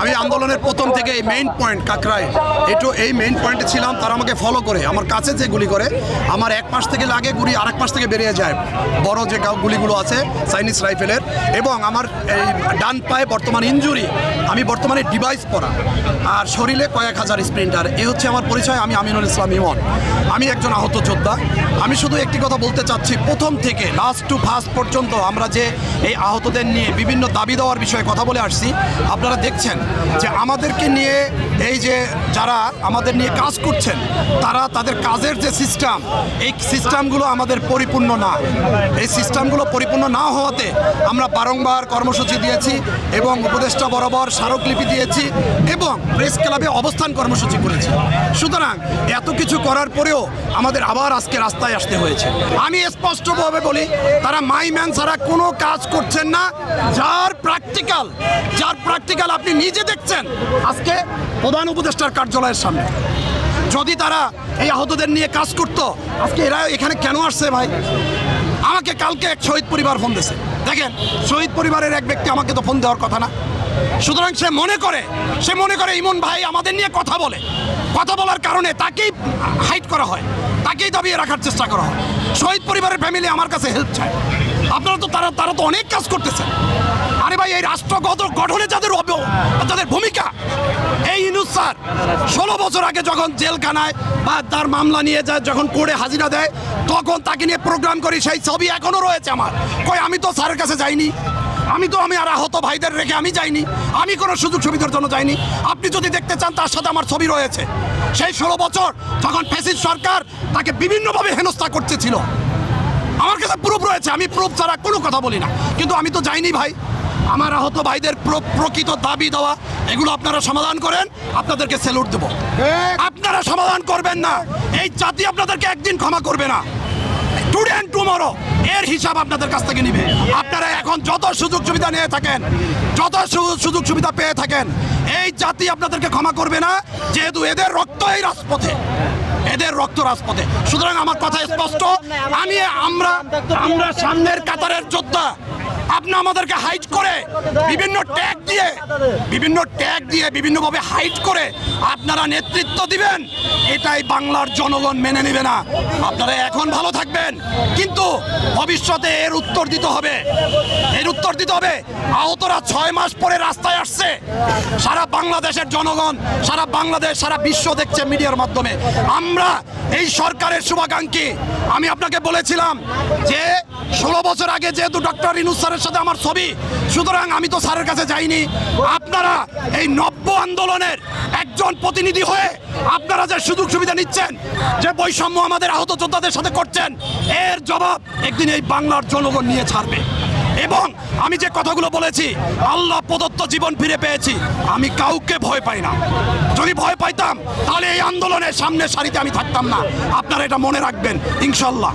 আমি আন্দোলনের প্রথম থেকে এই মেইন পয়েন্ট কাকরায় একটু এই মেইন পয়েন্টে ছিলাম, তারা আমাকে ফলো করে। আমার কাছে যে গুলি করে, আমার এক পাশ থেকে লাগে গুলি, আরেক পাশ থেকে বেরিয়ে যায়। বড় যে গুলিগুলো আছে চাইনিজ রাইফেলের এবং আমার এই ডান পায়ে বর্তমান ইঞ্জুরি আমি বর্তমানে ডিভাইস পরা। আর শরীরে কয়েক হাজার স্প্রিন্টার এ হচ্ছে আমার পরিচয়, আমি আমিনুল ইসলাম ইমন। আমি একজন আহত যোদ্ধা। আমি শুধু একটি কথা বলতে চাচ্ছি, প্রথম থেকে লাস্ট টু ফার্স্ট পর্যন্ত আমরা যে এই আহতদের নিয়ে বিভিন্ন দাবি দেওয়ার বিষয়ে কথা বলে আসছি। আপনারা দেখছেন যে আমাদেরকে নিয়ে এই যে যারা আমাদের নিয়ে কাজ করছেন, তারা তাদের কাজের যে সিস্টেম, এই সিস্টেমগুলো আমাদের পরিপূর্ণ না। এই সিস্টেমগুলো পরিপূর্ণ না হওয়াতে আমরা বারংবার কর্মসূচি দিয়েছি এবং উপদেষ্টা বরাবর স্মারকলিপি দিয়েছি এবং প্রেস ক্লাবে অবস্থান কর্মসূচি করেছি। সুতরাং এত কিছু করার পরেও আমাদের আবার আজকে রাস্তায় আসতে হয়েছে। আমি স্পষ্টভাবে বলি, তারা মাই ম্যান ছাড়া কোনো কাজ করছেন না। যার প্র্যাকটিক্যাল যার প্র্যাকটিক্যাল আপনি নিজে দেখছেন, আজকে প্রধান উপদেষ্টার কার্যালয়ের সামনে। যদি তারা এই আহতদের নিয়ে কাজ করতো, আজকে এরা এখানে কেন আসছে ভাই? আমাকে কালকে এক শহীদ পরিবার ফোন দিয়েছে। দেখেন, শহীদ পরিবারের এক ব্যক্তি আমাকে তো ফোন দেওয়ার কথা না। সুতরাং সে মনে করে, সে মনে করে ইমন ভাই আমাদের নিয়ে কথা বলে। কথা বলার কারণে তাকেই হাইট করা হয়, তাকেই দাবিয়ে রাখার চেষ্টা করা হয়। শহীদ পরিবারের ফ্যামিলি আমার কাছে হেল্প চায়। আপনারা তো তারা তারা তো অনেক কাজ করতেছেন। আরে ভাই, এই রাষ্ট্রগত গঠনে যাদের যাদের ভূমিকা, এই ইনুস স্যার, ষোলো বছর আগে যখন জেলখানায় বা তার মামলা নিয়ে যায়, যখন কোর্টে হাজিরা দেয়, তখন তাকে নিয়ে প্রোগ্রাম করি সেই ছবি এখনও রয়েছে আমার। কই, আমি তো স্যারের কাছে যাইনি। আমি তো, আমি আর আহত ভাইদের রেখে আমি যাইনি। আমি কোনো সুযোগ সুবিধার জন্য যাইনি। আপনি যদি দেখতে চান, তার সাথে আমার ছবি রয়েছে। সেই ষোলো বছর যখন ফেসিস সরকার তাকে বিভিন্নভাবে হেনস্থা করতেছিল আমার কাছে প্রুফ রয়েছে আমি প্রুফ ছাড়া কোনো কথা বলি না। কিন্তু আমি তো যাইনি ভাই। আমার আহত ভাইদের প্র- প্রকৃত দাবি দেওয়া এগুলো আপনারা সমাধান করেন আপনাদেরকে স্যালুট দেব। আপনারা সমাধান করবেন না। এই জাতি আপনাদেরকে একদিন ক্ষমা করবে না। টুডে অ্যান্ড টুমরো এর হিসাব আপনাদের কাছ থেকে নিবে। আপনারা এখন যত সুযোগ সুবিধা নিয়ে থাকেন, যত সুযোগ সুবিধা পেয়ে থাকেন, এই জাতি আপনাদেরকে ক্ষমা করবে না, যেহেতু এদের রক্ত এই রাজপথে। এদের রক্ত রাজপথে। সুতরাং আমার কথা স্পষ্ট, আমি আমরা আমরা সামনের কাতারের যোদ্ধা আমাদেরকে হাইট করে। বিভিন্ন ট্যাগ দিয়ে, বিভিন্ন ট্যাগ দিয়ে, বিভিন্নভাবে হাইট করে আপনারা নেতৃত্ব দিবেন। এটাই বাংলার জনগণ মেনে নেবে না। আপনারা এখন ভালো থাকবেন। কিন্তু ভবিষ্যতে এর উত্তর দিতে হবে। এর উত্তর দিতে হবে। আহতরা ছয় মাস পরে রাস্তায় আসছে। সারা বাংলাদেশের জনগণ, সারা বাংলাদেশ, সারা বিশ্ব দেখছে মিডিয়ার মাধ্যমে। আমরা এই সরকারের শুভাকাঙ্ক্ষী। আমি আপনাকে বলেছিলাম যে ষোলো বছর আগে যেহেতু ডক্টর ইনুস স্যারের সাথে আমার ছবি, সুতরাং আমি তো স্যারের কাছে যাইনি। আপনারা এই নব্য আন্দোলনের একজন প্রতিনিধি হয়ে আপনারা যে সুযোগ সুবিধা নিচ্ছেন, যে বৈষম্য আমাদের আহত যোদ্ধাদের সাথে করছেন, এর জবাব একদিন এই বাংলার জনগণ নিয়ে ছাড়বে। এবং আমি যে কথাগুলো বলেছি, আল্লাহ প্রদত্ত জীবন ফিরে পেয়েছি, আমি কাউকে ভয় পাই না। যদি ভয় পাইতাম, তাহলে এই আন্দোলনের সামনে সারিতে আমি থাকতাম না। আপনারা এটা মনে রাখবেন, ইনশাল্লাহ।